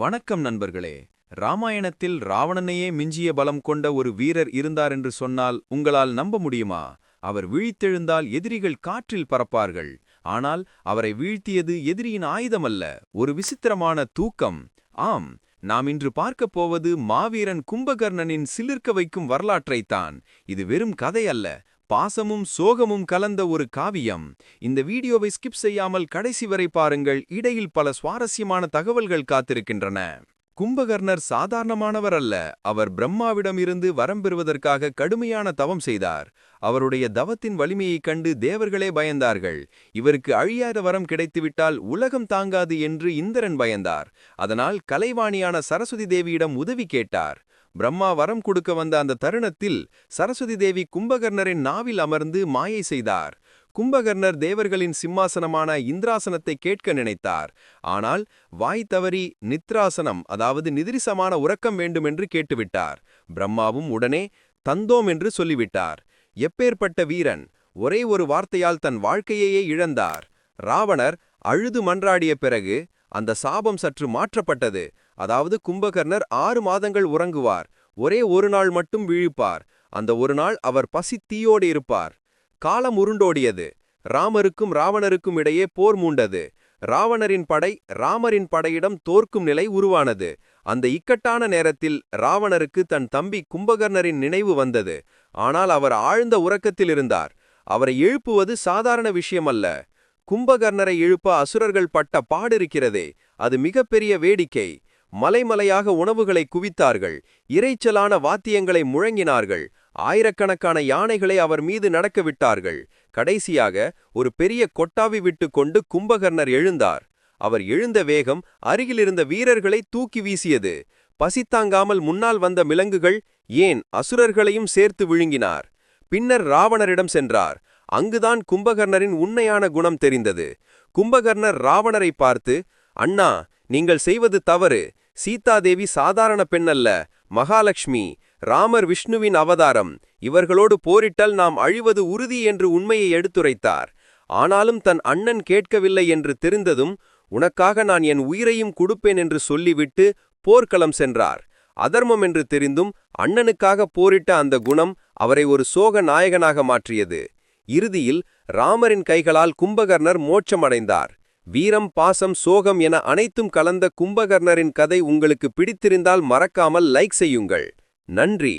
வணக்கம் நண்பர்களே. ராமாயணத்தில் ராவணனையே மிஞ்சிய பலம் கொண்ட ஒரு வீரர் இருந்தார் என்று சொன்னால் உங்களால் நம்ப முடியுமா? அவர் விழித்தெழுந்தால் எதிரிகள் காற்றில் பறப்பார்கள். ஆனால் அவரை வீழ்த்தியது எதிரியின் ஆயுதமல்ல ஒரு விசித்திரமான தூக்கம். ஆம் நாம் இன்று பார்க்கப் போவது மாவீரன் கும்பகர்ணனின் சிலிர்க்க வைக்கும் வரலாற்றைத்தான். இது வெறும் கதை அல்ல பாசமும் சோகமும் கலந்த ஒரு காவியம். இந்த வீடியோவை ஸ்கிப் செய்யாமல் கடைசி வரை பாருங்கள். இடையில் பல சுவாரஸ்யமான தகவல்கள் காத்திருக்கின்றன. கும்பகர்ணர் சாதாரணமானவர் அல்ல. அவர் பிரம்மாவிடம் இருந்து வரம் பெறுவதற்காக கடுமையான தவம் செய்தார். அவருடைய தவத்தின் வலிமையைக் கண்டு தேவர்களே பயந்தார்கள். இவருக்கு அழியாத வரம் கிடைத்துவிட்டால் உலகம் தாங்காது என்று இந்திரன் பயந்தார். அதனால் கலைவாணியான சரஸ்வதி தேவியிடம் உதவி கேட்டார். பிரம்மா வரம் கொடுக்க வந்த அந்த தருணத்தில் சரஸ்வதி தேவி கும்பகர்ணரின் நாவில் அமர்ந்து மாயை செய்தார். கும்பகர்ணர் தேவர்களின் சிம்மாசனமான இந்திராசனத்தை கேட்க நினைத்தார். ஆனால் வாய் தவறி நித்ராசனம் அதாவது நிதிரிசமான உறக்கம் வேண்டுமென்று கேட்டுவிட்டார். பிரம்மாவும் உடனே தந்தோம் என்று சொல்லிவிட்டார். எப்பேற்பட்ட வீரன் ஒரே ஒரு வார்த்தையால் தன் வாழ்க்கையையே இழந்தார். ராவணர் அழுது மன்றாடிய பிறகு அந்த சாபம் சற்று மாற்றப்பட்டது. அதாவது கும்பகர்ணர் ஆறு மாதங்கள் உறங்குவார். ஒரே ஒரு நாள் மட்டும் விழிப்பார். அந்த ஒரு நாள் அவர் பசி தீயோடு இருப்பார். காலம் உருண்டோடியது. ராமருக்கும் ராவணருக்கும் இடையே போர் மூண்டது. ராவணரின் படை ராமரின் படையிடம் தோற்கும் நிலை உருவானது. அந்த இக்கட்டான நேரத்தில் ராவணருக்கு தன் தம்பி கும்பகர்ணரின் நினைவு வந்தது. ஆனால் அவர் ஆழ்ந்த உறக்கத்தில் இருந்தார். அவரை எழுப்புவது சாதாரண விஷயமல்ல. கும்பகர்ணரை எழுப்ப அசுரர்கள் பட்ட பாடிருக்கிறதே அது மிகப்பெரிய வேடிக்கை. மலைமலையாக உணவுகளை குவித்தார்கள். இறைச்சலான வாத்தியங்களை முழங்கினார்கள். ஆயிரக்கணக்கான யானைகளை அவர் மீது நடக்க விட்டார்கள் கடைசியாக ஒரு பெரிய கொட்டாவி விட்டு கொண்டு கும்பகர்ணர் எழுந்தார். அவர் எழுந்த வேகம் அருகிலிருந்த வீரர்களை தூக்கி வீசியது. பசித்தாங்காமல் முன்னால் வந்த மிலங்குகள் ஏன் அசுரர்களையும் சேர்த்து விழுங்கினார். பின்னர் ராவணரிடம் சென்றார். அங்குதான் கும்பகர்ணரின் உண்மையான குணம் தெரிந்தது. கும்பகர்ணர் ராவணரை பார்த்து அண்ணா நீங்கள் செய்வது தவறு. சீதாதேவி சாதாரண பெண்ணல்ல. மகாலட்சுமி ராமர் விஷ்ணுவின் அவதாரம். இவர்களோடு போரிட்டல் நாம் அழிவது உறுதி என்று உண்மையை எடுத்துரைத்தார். ஆனாலும் தன் அண்ணன் கேட்கவில்லை என்று தெரிந்ததும் உனக்காக நான் என் உயிரையும் கொடுப்பேன் என்று சொல்லிவிட்டு போர்க்களம் சென்றார். அதர்மம் என்று தெரிந்தும் அண்ணனுக்காக போரிட்ட அந்த குணம் அவரை ஒரு சோக நாயகனாக மாற்றியது. இறுதியில் ராமரின் கைகளால் கும்பகர்ணர் மோட்சமடைந்தார். வீரம் பாசம் சோகம் என அனைத்தும் கலந்த கும்பகர்ணரின் கதை உங்களுக்கு பிடித்திருந்தால் மறக்காமல் லைக் செய்யுங்கள். நன்றி.